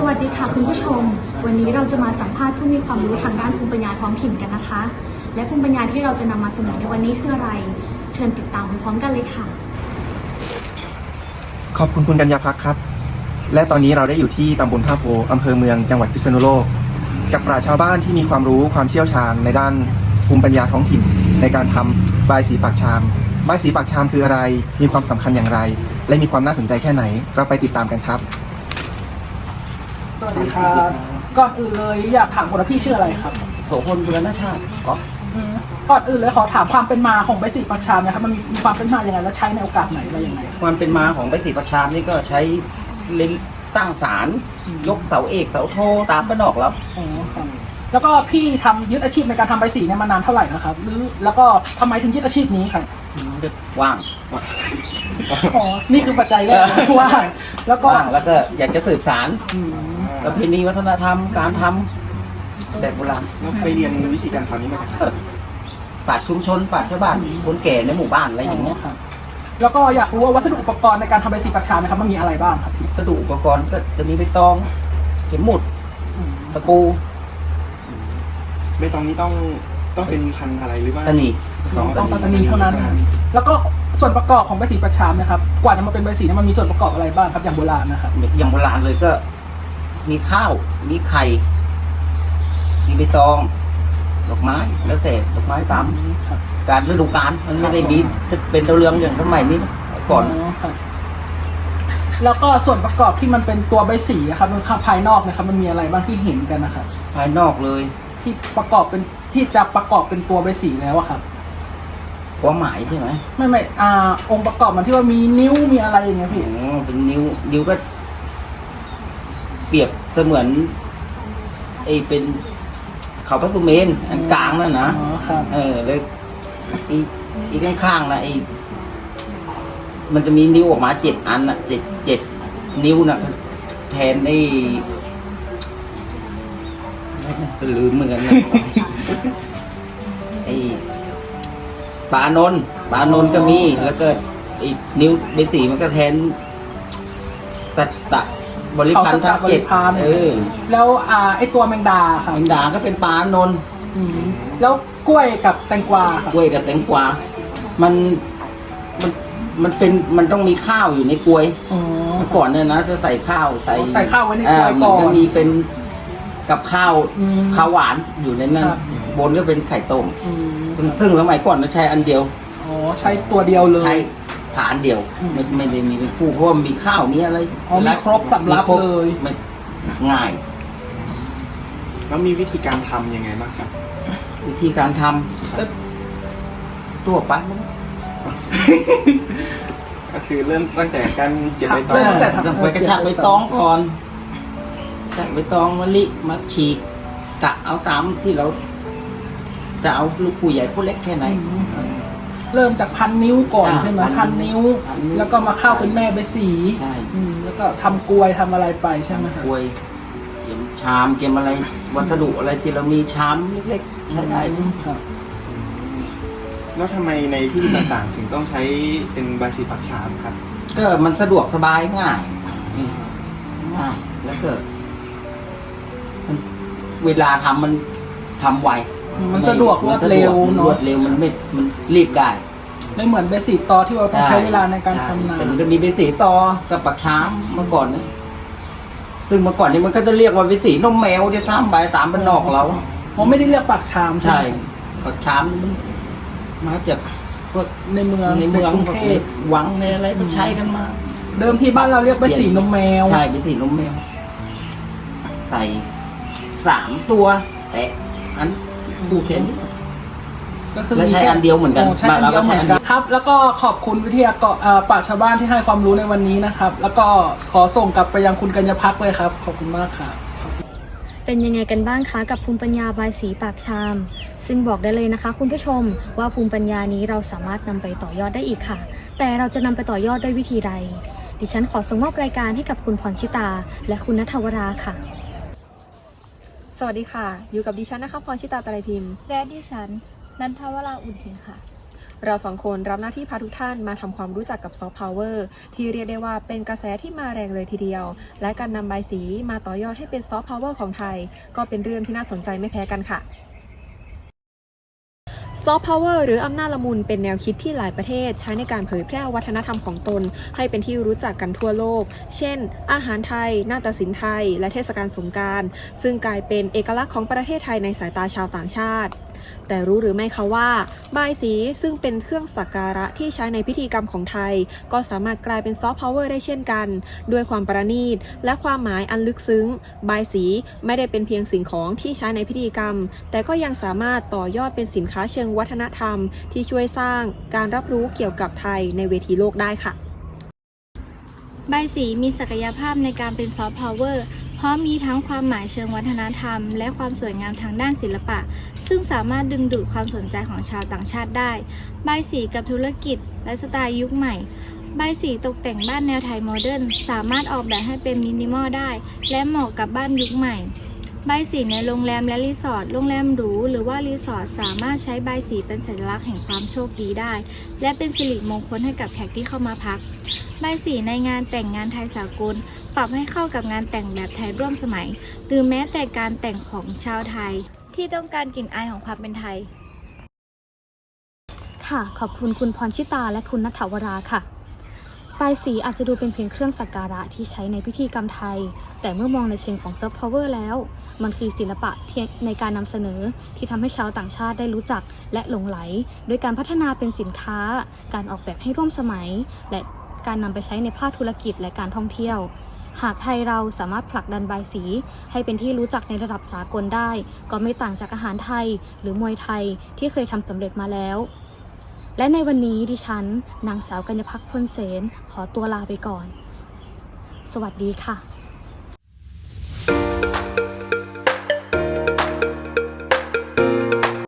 สวัสดีค่ะคุณผู้ชม วันนี้เราจะมาสัมภาษณ์ผู้มีความรู้ทางด้านภูมิปัญญาท้องถิ่นกันนะคะ และภูมิปัญญาที่เราจะนำมาเสนอในวันนี้คืออะไร เชิญติดตามพร้อมกันเลยค่ะ ขอบคุณคุณกัญญาพักครับ และตอนนี้เราได้อยู่ที่ตำบลท่าโพอำเภอเมืองจังหวัดพิษณุโลก กับปราชญ์ชาวบ้านที่มีความรู้ความเชี่ยวชาญในด้านภูมิปัญญาท้องถิ่น ในการทำบายสีปากชามบายสีปากชามคืออะไร มีความสำคัญอย่างไร และมีความน่าสนใจแค่ไหน เราไปติดตามกันครับ วัสดีครับ ก่อนอื่นเลยอยากถามคนว่าพี่ชื่ออะไรครับ โสพลบุรณชาติก็ก่อนอื่นเลยขอถามความเป็นมาของใบสีปักชามนะครับมันมีความเป็นมาอย่างไรและใช้ในโอกาสไหนอะไรยังไง ความเป็นมาของใบสีประชามนี่ก็ใช้เลนตั้งศาลยกเสาเอกเสาโทตามบ้านนอกแล้ว อ๋อครับแล้วก็พี่ทำยึดอาชีพในการทำใบสีเนี่ยมานานเท่าไหร่นะครับ หรือแล้วก็ทำไมถึงยึดอาชีพนี้ครับ ว่างอ๋อ นี่คือปัจจัยแรกว่า แล้วก็ว่างแล้วก็อยากจะสืบสารอืม ประเพณีวัฒนธรรมการทำแบบโบราณแล้วไปเรียนวิธีการทำนี้มาจากไหนปราดชุมชนปราดชาวบ้านคนแก่ในหมู่บ้านอะไรอย่างเงี้ยครับ แล้วก็อยากรู้ว่าวัสดุอุปกรณ์ในการทำใบสีปักชามนะครับมันมีอะไรบ้างครับพี่สดุอุปกรณ์ก็จะมีใบตอง เข็มหมุดอืมตะปูใบตองนี้ต้องต้องเป็นพันอะไรหรือว่าตะหนีต้องปัตตานีเท่านั้นนะครับแล้วก็ส่วนประกอบของใบสีปักชามนะครับ กว่าจะมาเป็นใบสีเนี่ยมันมีส่วนประกอบอะไรบ้างครับอย่างโบราณนะครับ อย่างโบราณเลยก็ มีข้าว มีไข่ มีใบตอง ดอกไม้ แล้วแต่ดอกไม้ตามครับการฤดูกาลมันไม่ได้มีจะเป็นดาวเรืองอย่างสมัยนี้นะก่อนครับแล้วก็ส่วนประกอบที่มันเป็นตัวใบสีอะครับมันข้างภายนอกนะครับ มันมีอะไรบ้างที่เห็นกันนะครับภายนอกเลย ที่ประกอบเป็นที่จะประกอบเป็นตัวใบสีแล้วอะครับ ความหมายใช่ไหมไม่ไม่อ่าองค์ประกอบมันที่ว่ามีนิ้วมีอะไรอย่างเงี้ยพี่ อ๋อเป็นนิ้ว นิ้วก็ เปรียบเสมือนไอเป็นเขาพระสุเมนอันกลางนั่นนะอ๋อครับ เออเลยอีอีกข้างๆนะไอมันจะมีนิ้วออกมาเจ็ดอันนะเจ็ดเจ็ดนิ้วนะแทนไอก็ลืมเหมือนกันนะ ไอปลานนท์ปลานนท์ก็มี แล้วก็ไอนิ้วเบสีมันก็แทนสัตตะ บริพันธ์ทั้งเจ็ดเขาสัตตะบริพารเออแล้วอ่าไอตัวแมงดาครับแมงดาก็เป็นปลานนท์อืมแล้วกล้วยกับแตงกวาครับกล้วยกับแตงกวา มันมันมันเป็นมันต้องมีข้าวอยู่ในกล้วยอ๋อ เมื่อก่อนเนี่ยนะจะใส่ข้าวใส่ใส่ข้าวไว้ในกล้วยาก่อนมันจะมีเป็นกับข้าวอืม ข้าวหวานอยู่ในนั้นครับ บนก็เป็นไข่ต้มอืมซึ่งซึ่งสมัยก่อนเราใช้อันเดียว อ๋อใช้ตัวเดียวเลย ใช้ ผ่าอันเดียว อืม ไม่ไม่ได้มีเป็นคู่เพราะว่ามีข้าวมีอะไรอ๋อมีครบสำรับมีคบเลย ไม่ง่าย แล้วมีวิธีการทำยังไงบ้างครับ วิธีการทำก็ตัวไปก็คือเริ่มตั้งแต่การเก็บใบตอเริ่งมตั้งแต่ ต้องไปกระชากใบตองก่อนกระชากใบตองมะลิมาฉีกกะเอาตามที่เราจะเอาลูกผู้ใหญ่ผู้เล็กแค่ไหน เริ่มจากพันนิ้วก่อนอ่าใช่ไหมพัพันนนิ้นิ้ววพันนิ้ว แล้วก็มาเข้าเป็นแม่ใบสีใช่อืมแล้วก็ทำกลวยทำอะไรไปใช่ไหมครับ กล้วยเก็บชามเก็บอะไร วัสดุอะไรที่เรามีชามเล็กๆใช้ได้อืมครับแล้วทำไมในพิธีต่างๆ ถึงต้องใช้เป็นใบสีปักชามครับ ก็มันสะดวกสบายง่ายอืมง่ายแล้วก็มันเวลาทำมันทำไว มันสะดวกรวดเร็วมันรเนาะวดเร็วมันไม่มันรีบได้ไม่เหมือนใบสีตอที่เราต้องใช้เวลาในการทำนา แต่นมันก็มีเบสีต่อกับปักช้ามเมื่อก่อนนะซึ่งเมื่อก่อนนี้มันก็จะเรียกว่าเบสีนมแมวที่ซ้ำไปตามบ้านนอกเรา ผมไม่ได้เรียกปากชามใช่ไหมปักช้ามมันมาจากพวกในเมืองในเมืองกรุงพวกเทในพวังในอะไรก็ใช้กันมา เดิมที่บ้านเราเรียกใบสีนมแมว ใช่เบสีนมแมว ใส่สามตัว แต่อัน คู่แค่นี้ก็คือและใช้อันเดียวเหมือนกันใช้อันเดียวเหมือนกันครับ แล้วก็ขอบคุณวิทยากรเอ่อปราชญ์ชาวบ้านที่ให้ความรู้ในวันนี้นะครับ แล้วก็ขอส่งกลับไปยังคุณกัญญาพักเลยครับ ขอบคุณมากครับ เป็นยังไงกันบ้างคะกับภูมิปัญญาบายสีปากชาม ซึ่งบอกได้เลยนะคะ คุณผู้ชมว่าภูมิปัญญานี้เราสามารถนำไปต่อยอดได้อีกค่ะ แต่เราจะนำไปต่อยอดด้วยวิธีใด ดิฉันขอส่งมอบรายการให้กับคุณพรชิตา และคุณนัทวราค่ะ สวัสดีค่ะ อยู่กับดิฉันนะคะพรชิตาตะไลพิมพ์ และดิฉัน นันทวราอุ่นทินค่ะ เราสองคนรับหน้าที่พาทุกท่านมาทำความรู้จักกับซอฟต์พาวเวอร์ที่เรียกได้ว่าเป็นกระแสที่มาแรงเลยทีเดียว และการนำใบสีมาต่อยอดให้เป็นซอฟต์พาวเวอร์ของไทย ก็เป็นเรื่องที่น่าสนใจไม่แพ้กันค่ะ ซอฟต์พาวเวอร์หรืออำนาจละมุนเป็นแนวคิดที่หลายประเทศใช้ในการเผยแพร่วัฒนธรรมของตน ให้เป็นที่รู้จักกันทั่วโลก เช่น อาหารไทย นาฏศิลป์ไทย และเทศกาลสงการ ซึ่งกลายเป็นเอกลักษณ์ของประเทศไทยในสายตาชาวต่างชาติ แต่รู้หรือไม่คะว่าบายสีซึ่งเป็นเครื่องสักการะที่ใช้ในพิธีกรรมของไทย ก็สามารถกลายเป็นซอฟต์พาวเวอร์ได้เช่นกัน ด้วยความประณีต และความหมายอันลึกซึ้ง บายสีไม่ได้เป็นเพียงสิ่งของที่ใช้ในพิธีกรรม แต่ก็ยังสามารถต่อยอดเป็นสินค้าเชิงวัฒนธรรม ที่ช่วยสร้างการรับรู้เกี่ยวกับไทยในเวทีโลกได้ค่ะ ใบสีมีศักยภาพในการเป็นซอฟต์พาวเวอร์ เพราะมีทั้งความหมายเชิงวัฒนธรรม และความสวยงามทางด้านศิลปะ ซึ่งสามารถดึงดูดความสนใจของชาวต่างชาติได้ ใบสีกับธุรกิจ และสไตล์ยุคใหม่ ใบสีตกแต่งบ้านแนวไทยโมเดิร์นสามารถออกแบบให้เป็นมินิมอลได้ และเหมาะกับบ้านยุคใหม่ ใบสีในโรงแรมและรีสอร์ท โรงแรมหรู หรือว่ารีสอร์ทสามารถใช้ใบสีเป็นสัญลักษณ์แห่งความโชคดีได้ และเป็นสิริมงคลให้กับแขกที่เข้ามาพัก ใบสีในงานแต่งงานไทยสากล ปรับให้เข้ากับงานแต่งแบบไทยร่วมสมัย หรือแม้แต่การแต่งของชาวไทย ที่ต้องการกลิ่นอายของความเป็นไทย ค่ะ ขอบคุณคุณพรชิตาและคุณนัทวราค่ะ ปลายสีอาจจะดูเป็นเพียงเครื่องสักการะที่ใช้ในพิธีกรรมไทย แต่เมื่อมองในเชิงของซอฟต์พาวเวอร์แล้ว มันคือศิลปะในการนำเสนอที่ทำให้ชาวต่างชาติได้รู้จักและหลงไหล โดยการพัฒนาเป็นสินค้า การออกแบบให้ร่วมสมัย และการนำไปใช้ในภาคธุรกิจและการท่องเที่ยว หากไทยเราสามารถผลักดันบายสี ให้เป็นที่รู้จักในระดับสากลได้ ก็ไม่ต่างจากอาหารไทย หรือมวยไทยที่เคยทำสำเร็จมาแล้ว และในวันนี้ดิฉัน นางสาวกัญญพักพลเสนขอตัวลาไปก่อน สวัสดีค่ะ